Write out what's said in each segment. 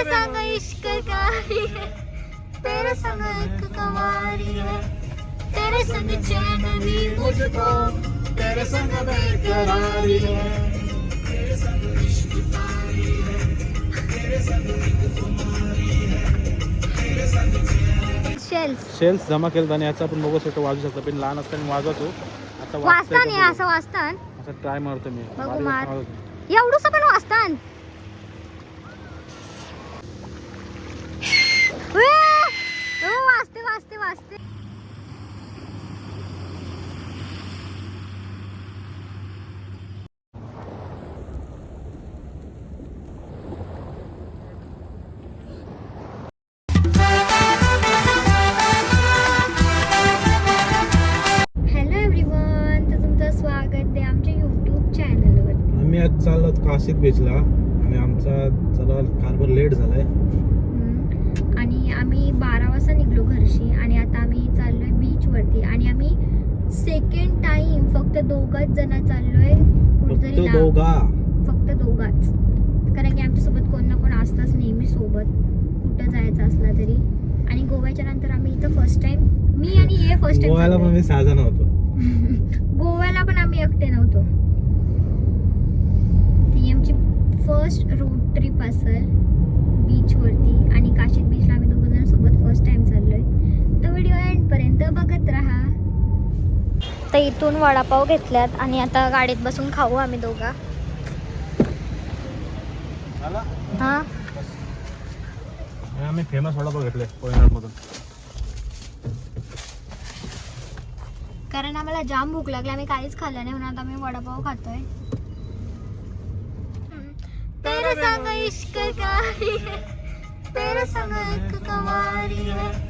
तेरे संग इश्क कारी है तेरे संग एक कवारी है तेरे संग चैन भी मुझको तेरे संग बेकरारी है शेल्स शेल्स जमा केलं आणि याचा आपण बघू शकतो वाजू शकतो. पण लहान असताना वाजवतो. आता नाही असं बघू. असं ट्राय मारतो मी. एवढूस पण वाचता वाचते वाचते वाचते हॅलो एव्हरीवन तर तुमचं स्वागत आहे आमच्या यूट्यूब चॅनलवरती आम्ही आज चाललो काशीत बीचला आणि आमचा जरा कारभार लेट झालाय. आणि आम्ही बारा वाजता निघलो घरशी आणि आता आम्ही चाललोय बीच वरती आणि आम्ही सेकंड टाइम फक्त दोघच जण चाललोय फक्त कुठतरी फक्त दोघाच. कारण की आमच्यासोबत कोण ना कोण असताच नेहमी सोबत. कुठं जायचं असला तरी. आणि गोव्याच्या नंतर आम्ही इथं फर्स्ट टाइम मी आणि हे फर्स्ट गोव्याला पण टाइम मी सहा जण होतो. गोव्याला पण आम्ही एकटे नव्हतो. ती आमची फर्स्ट रोड ट्रिप असेल बीचवरती आणि काशीत बीचला आम्ही दोघं जण सोबत फर्स्ट टाइम चाललोय तर व्हिडिओ बघत राहा. तर इथून वडापाव घेतल्यात आणि आता गाडीत बसून खाऊ आम्ही दोघा. हा? आम्ही फेमस वडापाव घेतले कारण आम्हाला जाम भूक लागली आम्ही काहीच खाल्लं नाही म्हणून आता आम्ही वडापाव खातोय. तेरे संग इश्क है? तेरे संग एक कवारी है.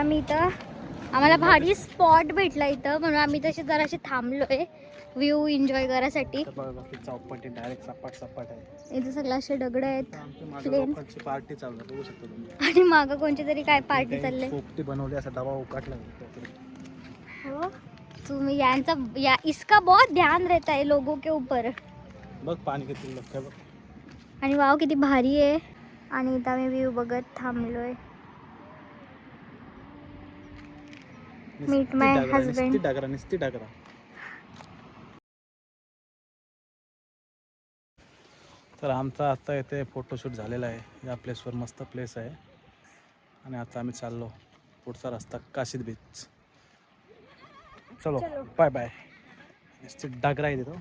आम्ही इथं आम्हाला भारी स्पॉट भेटला इथं म्हणून आम्ही तसे जराशे थांबलोय. व्ह्यू एन्जॉय करायसाठी. आहे. इथं सगळं असे दगड आहेत. पार्टी चालू आहे बघू शकता तुम्ही. आणि मागं कोणची तरी काय पार्टी चालले पोपटी बनवली असा डबा उकाटला हो. तुम्ही यांचा या इसका बहुत ध्यान रहता है लोगों के ऊपर. बघ पाणी किती आणि वाव किती भारी आहे. आणि इथं आम्ही व्ह्यू बघत थांबलोय. My husband. निस्ती डागरा निस्ती डागरा. तर आमचा आता इथे फोटोशूट झालेला आहे. या प्लेसवर मस्त प्लेस आहे. आणि आता आम्ही चाललो पुढचा रस्ता काशीद बीच चलो. बाय बाय निस्ती डागरा आहे तिथं.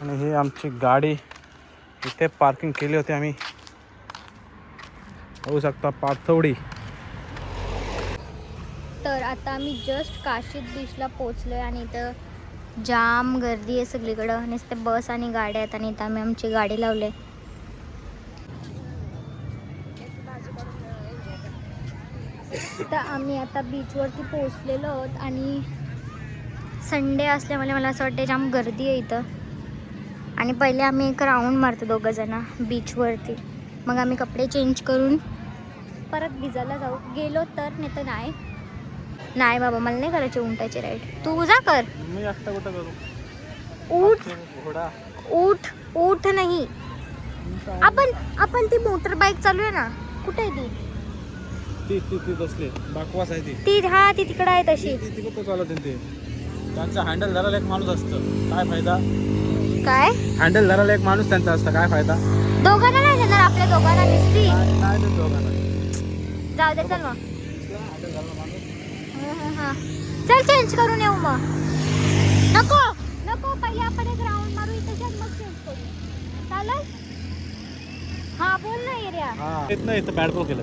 आणि ही आमची गाडी इथे पार्किंग केली होती आम्ही. होऊ शकता पाथवडी. तर आता आम्ही जस्ट काशीद बीचला पोचलो आहे आणि इथं जाम गर्दी आहे सगळीकडं. नुसते बस आणि गाड्या आहेत आणि इथं आम्ही आमची गाडी लावले तर आम्ही आता बीचवरती पोचलेलो आहोत आणि संडे असल्यामुळे मला असं वाटतं जाम गर्दी आहे इथं. आणि पहिले आम्ही एक राऊंड मारतो दोघं जण बीचवरती मग आम्ही कपडे चेंज करून परत भिजायला जाऊ. गेलो तर नाही तर नाही. नाही बाबा मला नाही करायचे उंटाचे राईड तू जा कर. मी एकटा कुठं करू? उठ. घोडा. उठ. उठ नाही. आपण आपण ती मोटर बाईक चालू आहे ना? कुठे आहे ती? ती ती बसली. बाकवास आहे ती. ती हा ती तिकडे आहे तशी. ती कुठं चालवते ते? त्यांचा हँडल धरायला एक माणूस असतं. काय फायदा? काय? हँडल धरायला एक माणूस त्यांचा असतं. काय फायदा? दोघांना नाही देणार आपल्या दोघांना दिसती. देत दोघांना? जाऊ दे चल मग. हा. चल चेंज करून येऊ मग. नको नको पहिले आपण एक राऊंड मारू इथे मग चेंज करू चालेल? हा बोल ना एरिया हा. येत नाही इथं बॅट बॉल केलं.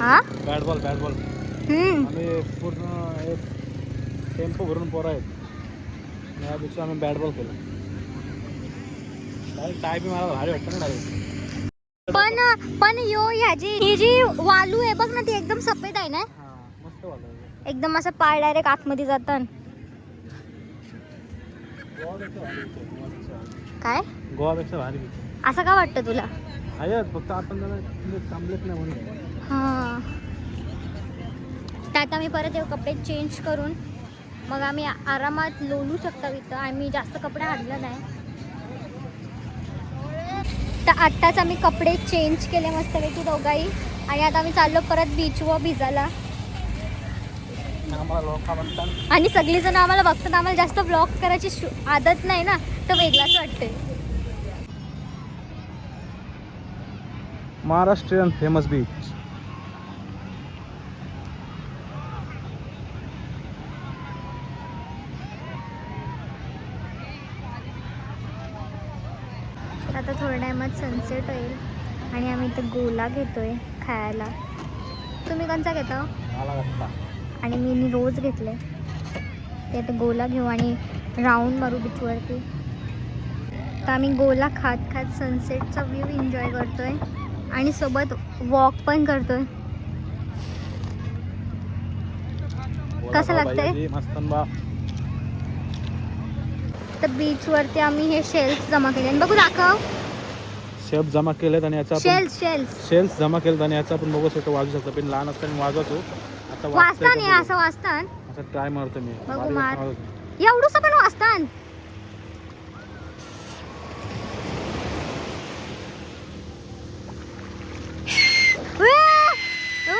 हा? बॅट बॉल बॅट बॉल हम्म. आम्ही पूर्ण एक टेम्पो भरून पोरं आहेत. या दिवशी आम्ही बॅट बॉल केलं. डायरेक्ट टाय बी मला भारी वाटतं ना डायरेक्ट पण पण यो ह्याची ही जी वालू आहे बघ ना ती एकदम सफेद आहे ना? हां मस्त वाटलं एकदम असं पाय डायरेक्ट आतमध्ये भारी. काय? गोवापेक्षा भारी. असं का वाटतं तुला? फक्त आपण जरा म्हणजे नाही म्हणून. हां. तर आता मी परत येऊ कपडे चेंज करून. मग आम्ही आरामात लोलू शकतो इथं. आम्ही जास्त कपडे आणलं नाही. तर आत्ताच आम्ही कपडे चेंज केले मस्तपैकी दोघाही. आणि आता आम्ही चाललो परत बीचवर भिजायला. आणि सगळीजण आम्हाला बघतात आम्हाला जास्त ब्लॉग करायची आदत नाही ना तर वेगळाच वाटते महाराष्ट्रीयन फेमस बीच आता थोड्या टायमात सनसेट होईल आणि आम्ही इथं गोला घेतोय खायला. तुम्ही कोणचा घेता? आणि मी रोज घेतले ते आता गोला घेऊ आणि राऊंड मारू बीचवरती तर आम्ही गोला खात खात सनसेटचा व्ह्यू एन्जॉय करतोय. आणि सोबत वॉक पण करतोय. कसं लागतंय? तर बीचवरती आम्ही हे शेल्स जमा केले. आणि बघू दाखव. शेप जमा केलेत आणि याचा शेल्स शेल्स शेल्स जमा केलेत आणि याचा आपण बघू शकतो. वाजू शकतो. पण लहान असताना वाजवतो. आता वाजतंय वाचता नाही. असं वाचता असं ट्राय मारतो मी? बघू मार. एवढूस पण वाचता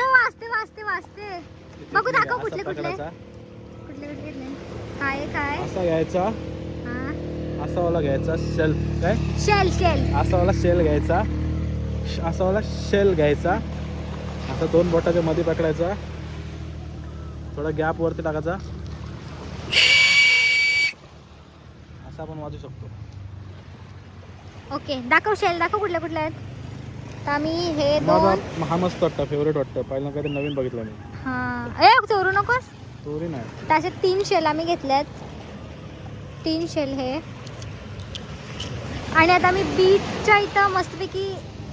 वाचते वाचते. वाचते बघू दाखव कुठले कुठले. काय काय? असा घ्यायचा. असा वाला घ्यायचा शेल काय? शेल शेल असा वाला शेल घ्यायचा. असा वाला शेल घ्यायचा. असा दोन बोटाच्या मध्ये पकडायचा. थोडा गॅप वरती टाकायचा. असा आपण वाजू शकतो. ओके दाखव शेल दाखव कुठले कुठले आहेत. तर आम्ही हे दोन हा मस्त वाटतं फेवरेट वाटतं. पहिला काहीतरी नवीन बघितलं मी. हा. ए चोरू नकोस. तोरी नाही. त्याचे तीन शेल आम्ही घेतल्यात. तीन शेल हे. आणि आता आम्ही बीचच्या इथं मस्तपैकी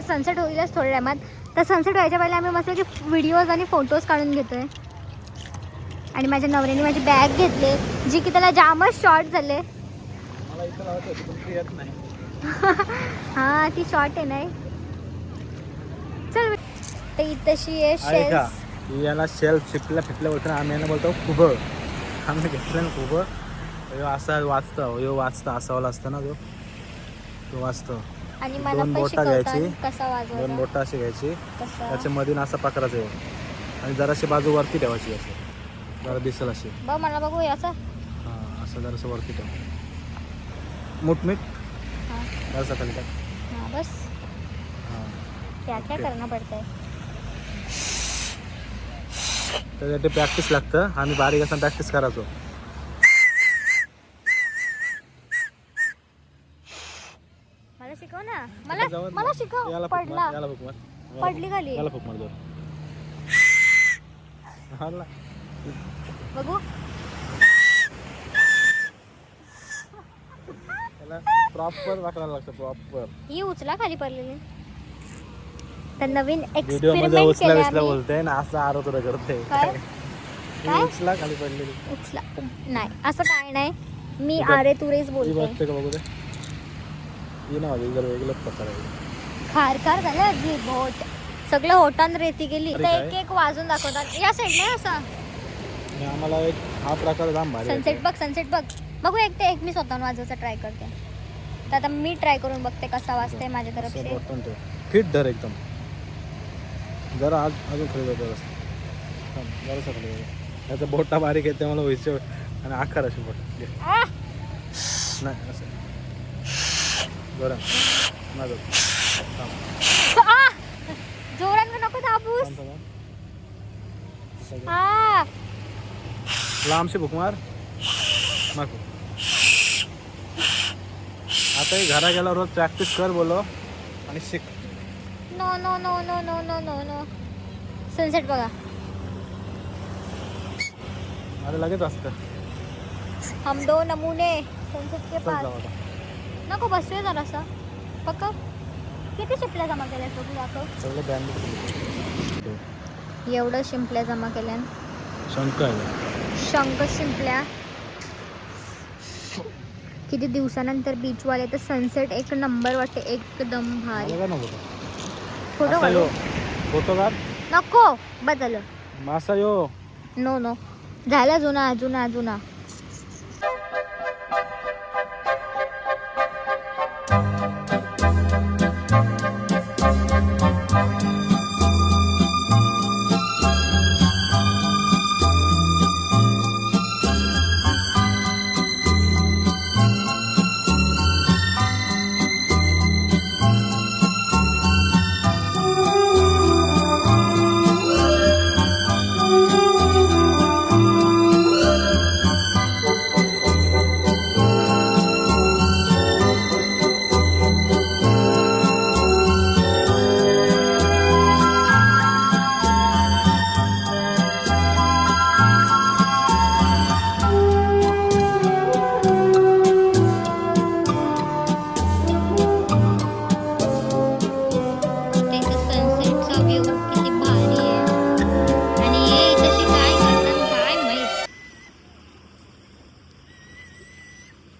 सनसेट होईलच थोड्या टायमात. तर सनसेट व्हायच्या पहिले आम्ही मस्तपैकी व्हिडिओज आणि फोटोज काढून घेतोय. आणि माझ्या नवऱ्याने माझी बॅग घेतली जी की त्याला जामच शॉर्ट झाले. हा ती शॉर्ट आहे नाही चल इथशी आहे याला शेल फिटल्या फिटल्या बोलतो ना आम्ही यांना बोलतो खुबं आम्ही घेतलं ना ह्यो असा वाचतं ह्यो वाचतं असा वाला असतं ना तो. तो वाचतं. आणि मला दोन बोटं घ्यायची. दोन बोटं अशी घ्यायची. त्याच्या मध्ये ना असं पकडायचं. आणि जराशी बाजू वरती ठेवायची असं जरा दिसेल अशी. बघ मला बघू याचं हां असं जरासं वरती ठेव मुठमीठ? हाँ. जरासं खाली टाक हाँ बस. हां. क्या क्या ओके. करना पड़ता त्यासाठी प्रॅक्टिस लागतं. आम्ही बारीक असताना प्रॅक्टिस करायचो. मला शिकव ना. मला जाऊ दे. मला शिकव. याला फुक पडला. मार, याला फुक मार. याला पडली फुक- खाली. याला फुक मार जोर. हाला. बघू. त्याला प्रॉपर वाटायला लागतं प्रॉपर ही उचला खाली पडलेली. तर नवीन व्हिडिओमध्ये एक्सपेरिमेंट उचला केले बिचला आम्ही. बोलते ना असं आरोप करते काय? ही काय? उचला खाली पडलेली. उचला. नाही असं काय नाही. मी बघ. आरे तुरेच ही बोलते बघते का बघू दे ही ना माझी जर वेगळंच प्रकार आहे. खार खार झालं जी बोट. सगळं होटान रेती गेली. अरे तर काय? एक एक वाजून दाखवतात. या साईडला असा. आणि आम्हाला एक हा प्रकार जाम भारी सनसेट बघ सनसेट बघ. बघू एक ते एक. मी स्वतःहून वाजवायचा ट्राय करते. तर आता मी ट्राय करून बघते कसा वाजते माझ्या असं तरफचे बटन ठेव. फिट धर एकदम. जरा आज अजून खाली जातो बरं सगळं त्याचा बोटा बारीक आहे त्यामुळे व्हायचे आणि आकार असे बोट. घे. नाही असं. बरं. माझं! जोरानं नको दाबूस. आ! लांबशी भूक मार नको आता ही घरा गेला रोज प्रॅक्टिस कर बोलो आणि शिक। No no no no no no no no sunset बघा. माझं लगेच असतं हम दो नमुने सनसेट के पास. नको बसूया जरासा. पक्क? किती शिपल्या जमा केल्या बघू दाखव. एवढं शिंपल्या जमा केल्या शंका आहे. शंख शिंपल्या. किती दिवसानंतर बीचवाले तर सनसेट एक नंबर वाटते एकदम भारी. फोटो मासा यो. काढू? फोटो काढ नको बदल. मासा यो. नो नो झाला जुना जुना जुना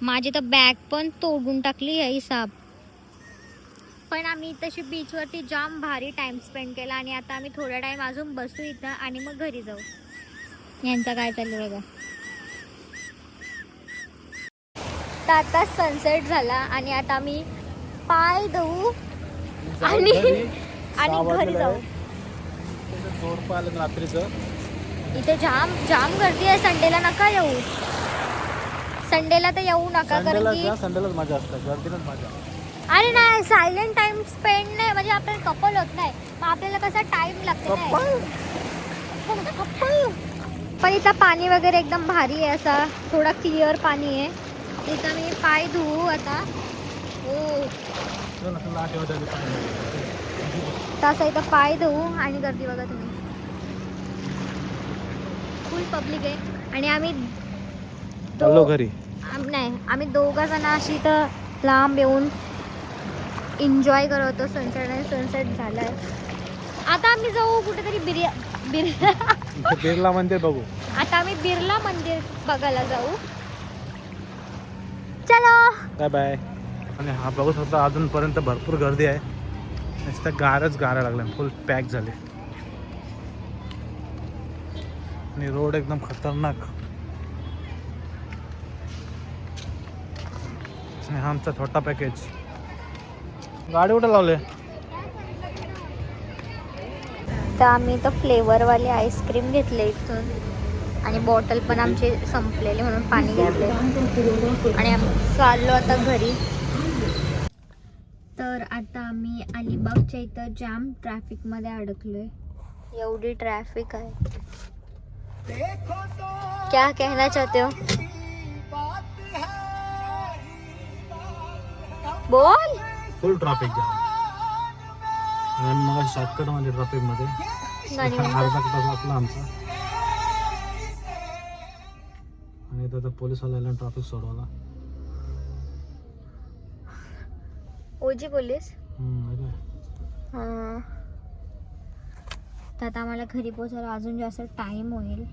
माझी तर बॅग पण तोडून टाकली आहे साप. पण आम्ही तशी बीचवरती जाम भारी टाइम स्पेंड केला आणि आता आम्ही थोडा टाइम अजून बसू इथं आणि मग घरी जाऊ. यांचं काय चालू बघा. तर आता सनसेट झाला आणि आता आम्ही पाय धुवू आणि आणि घरी जाऊ. रात्रीचं. इथे जाम जाम गर्दी आहे संडेला नका येऊ. संडेला तर येऊ नका कारण की संडेलाच मजा असते गर्दीलाच मजा अरे नाही सायलेंट टाइम स्पेंड नाही म्हणजे आपल्याला कपल होत नाही. मग आपल्याला कसा टाइम लागतो पण इथं पाणी वगैरे एकदम भारी आहे असा थोडा क्लिअर पाणी आहे. इथं मी पाय धुवू आता. हो. तसा इथं पाय धुवू आणि गर्दी बघा तुम्ही. फुल पब्लिक आहे. आणि आम्ही घरी. नाही आम्ही दोघं जण अशी तर लांब येऊन एन्जॉय करत. होतो सनसेट आणि सनसेट झालाय. आता आम्ही जाऊ कुठेतरी बिर्या बिर्या. इथे बिर्ला मंदिर बघू. आता आम्ही बिर्ला मंदिर बघायला जाऊ. चलो. बाय बाय आणि हा बघू शकता अजूनपर्यंत भरपूर गर्दी आहे. नुसतं गारच गारा लागल्या फुल पॅक झाले. आणि रोड एकदम खतरनाक. आणि हा आमचा छोटा पॅकेज गाडी कुठे लावले? तर आम्ही तर फ्लेवरवाले आईस्क्रीम घेतले इथून. आणि बॉटल पण आमचे संपलेले म्हणून पाणी घेतले आणि आम्ही चाललो आता घरी. तर आता आम्ही अलिबागच्या इथं जाम ट्रॅफिकमध्ये अडकलोय. एवढी ट्रॅफिक आहे. क्या कहना चाहते हो? बोल. फुल ट्रॅफिक जाम आणि मग शॉर्टकटमध्ये ट्रॅफिकमध्ये. अर्धा तास लागला आमचा. आणि पोलीसवाल्याला ट्रॅफिक सोडवला. ओजी पोलीस. हां. तर आता आम्हाला घरी पोचायला अजून जास्त टाईम होईल.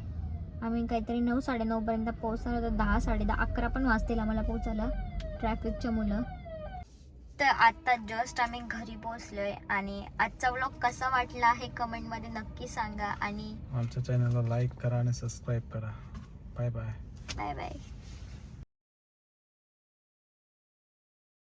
आम्ही काहीतरी नऊ साडेनऊपर्यंत पोहोचणार होतो दहा साडे दहा अकरा पण वाजतील आम्हाला पोचायला ट्रॅफिकच्या मुलं. तर आता जस्ट आम्ही घरी पोचलोय आणि आजचा व्लॉग कसा वाटला हे कमेंटमध्ये नक्की सांगा. आणि आमच्या चॅनलला लाईक करा आणि सबस्क्राईब करा. Bye bye bye bye